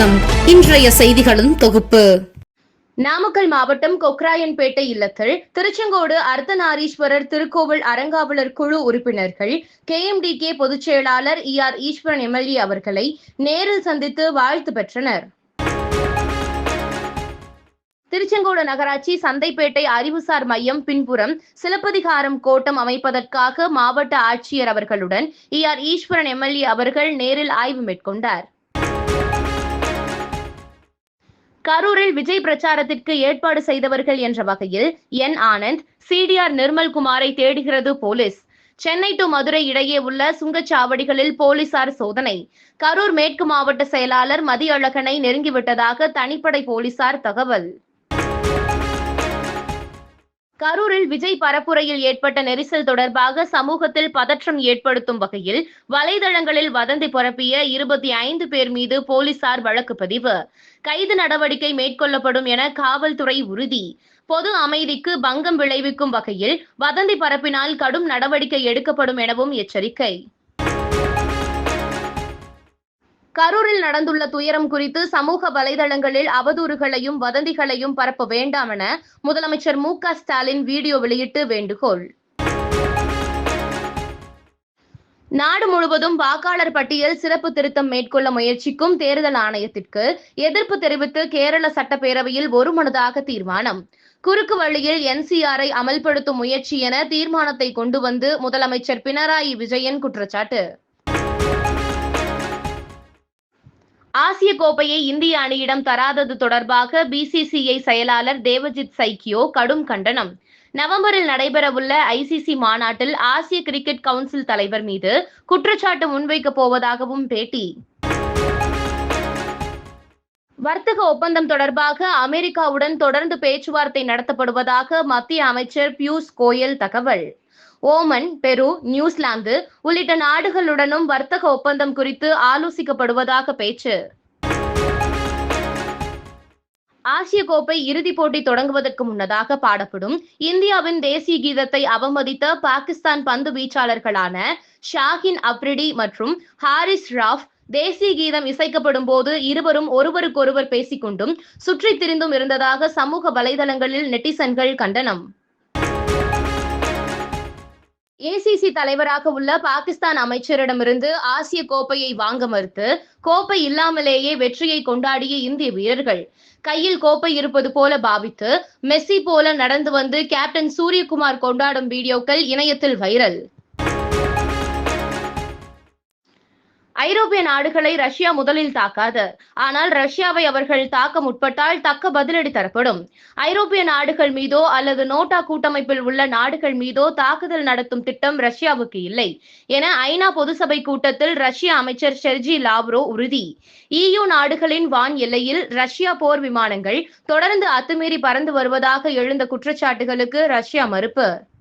வணக்கம். இன்றைய செய்திகளின் தொகுப்பு. நாமக்கல் மாவட்டம் கொக்ராயன்பேட்டை இல்லத்தில் திருச்செங்கோடு அர்த்தநாரீஸ்வரர் திருக்கோவில் அறங்காவலர் குழு உறுப்பினர்கள் கேஎம்டிகே பொதுச் செயலாளர் இ ஆர் ஈஸ்வரன் எம்எல்ஏ அவர்களை நேரில் சந்தித்து வாழ்த்து பெற்றனர். திருச்செங்கோடு நகராட்சி சந்தைப்பேட்டை அறிவுசார் மையம் பின்புறம் சிலப்பதிகாரம் கோட்டம் அமைப்பதற்காக மாவட்ட ஆட்சியர் அவர்களுடன் இ ஆர் ஈஸ்வரன் எம்எல்ஏ அவர்கள் நேரில் ஆய்வு மேற்கொண்டார். கரூரில் விஜய் பிரச்சாரத்திற்கு ஏற்பாடு செய்தவர்கள் என்ற வகையில் என் ஆனந்த் சிடிஆர் நிர்மல்குமாரை தேடுகிறது போலீஸ். சென்னை டு மதுரை இடையே உள்ள சுங்கச்சாவடிகளில் போலீசார் சோதனை. கரூர் மேற்கு மாவட்ட செயலாளர் மதியழகனை நெருங்கிவிட்டதாக தனிப்படை போலீசார் தகவல். கரூரில் விஜய் பரப்புரையில் ஏற்பட்ட நெரிசல் தொடர்பாக சமூகத்தில் பதற்றம் ஏற்படுத்தும் வகையில் வலைதளங்களில் வதந்தி பரப்பிய இருபத்தி ஐந்து பேர் மீது போலீசார் வழக்கு பதிவு. கைது நடவடிக்கை மேற்கொள்ளப்படும் என காவல்துறை உறுதி. பொது அமைதிக்கு பங்கம் விளைவிக்கும் வகையில் வதந்தி பரப்பினால் கடும் நடவடிக்கை எடுக்கப்படும் எனவும் எச்சரிக்கை. கரூரில் நடந்துள்ள துயரம் குறித்து சமூக வலைதளங்களில் அவதூறுகளையும் வதந்திகளையும் பரப்ப வேண்டாம் என முதலமைச்சர் மு க ஸ்டாலின் வீடியோ வெளியிட்டு வேண்டுகோள். நாடு முழுவதும் வாக்காளர் பட்டியல் சிறப்பு திருத்தம் மேற்கொள்ள முயற்சிக்கும் தேர்தல் ஆணையத்திற்கு எதிர்ப்பு தெரிவித்து கேரள சட்டப்பேரவையில் ஒருமனதாக தீர்மானம். குறுக்கு வழியில் என்சிஆரை அமல்படுத்தும் முயற்சி என தீர்மானத்தை கொண்டு வந்து முதலமைச்சர் பினராயி விஜயன் குற்றச்சாட்டு. ஆசிய கோப்பையை இந்திய அணியிடம் தராதது தொடர்பாக பிசிசிஐ செயலாளர் தேவஜித் சைக்கியோ கடும் கண்டனம். நவம்பரில் நடைபெறவுள்ள ஐசிசி மாநாட்டில் ஆசிய கிரிக்கெட் கவுன்சில் தலைவர் மீது குற்றச்சாட்டு முன்வைக்கப் போவதாகவும் பேட்டி. வர்த்தக ஒப்பந்தம் தொடர்பாக அமெரிக்காவுடன் தொடர்ந்து பேச்சுவார்த்தை நடத்தப்படுவதாக மத்திய அமைச்சர் பியூஷ் கோயல் தகவல். ஓமன் பெரு நியூசிலாந்து உள்ளிட்ட நாடுகளுடனும் வர்த்தக ஒப்பந்தம் குறித்து ஆலோசிக்கப்படுவதாக பேச்சு. ஆசிய கோப்பை இறுதிப் போட்டி தொடங்குவதற்கு முன்னதாக பாடப்படும் இந்தியாவின் தேசிய கீதத்தை அவமதித்த பாகிஸ்தான் பந்து வீச்சாளர்களான ஷாஹின் அப்ரிடி மற்றும் ஹாரிஸ் ராஃப் தேசிய கீதம் இசைக்கப்படும் போது இருவரும் ஒருவருக்கொருவர் பேசிக்கொண்டும் சுற்றித் திரிந்தும் இருந்ததாக சமூக வலைதளங்களில் நெட்டிசன்கள் கண்டனம். ஐசிசி தலைவராக உள்ள பாகிஸ்தான் அமைச்சரிடமிருந்து ஆசிய கோப்பையை வாங்க மறுத்து கோப்பை இல்லாமலேயே வெற்றியை கொண்டாடிய இந்திய வீரர்கள். கையில் கோப்பை இருப்பது போல பாவித்து மெஸ்ஸி போல நடந்து வந்து கேப்டன் சூரியகுமார் கொண்டாடும் வீடியோக்கள் இணையத்தில் வைரல். ஐரோப்பிய நாடுகளை ரஷ்யா முதலில் தாக்காது. ஆனால் ரஷ்யாவை அவர்கள் தாக்க முற்பட்டால் தக்க பதிலடி தரப்படும். ஐரோப்பிய நாடுகள் மீதோ அல்லது நோட்டா கூட்டமைப்பில் உள்ள நாடுகள் மீதோ தாக்குதல் நடத்தும் திட்டம் ரஷ்யாவுக்கு இல்லை. என ஐநா பொதுசபை கூட்டத்தில் ரஷ்ய அமைச்சர் ஷெர்ஜி லாவ்ரோ உறுதி. இயு நாடுகளின் வான் எல்லையில் ரஷ்யா போர் விமானங்கள் தொடர்ந்து அத்துமீறி பறந்து வருவதாக எழுந்த குற்றச்சாட்டுகளுக்கு ரஷ்யா மறுப்பு.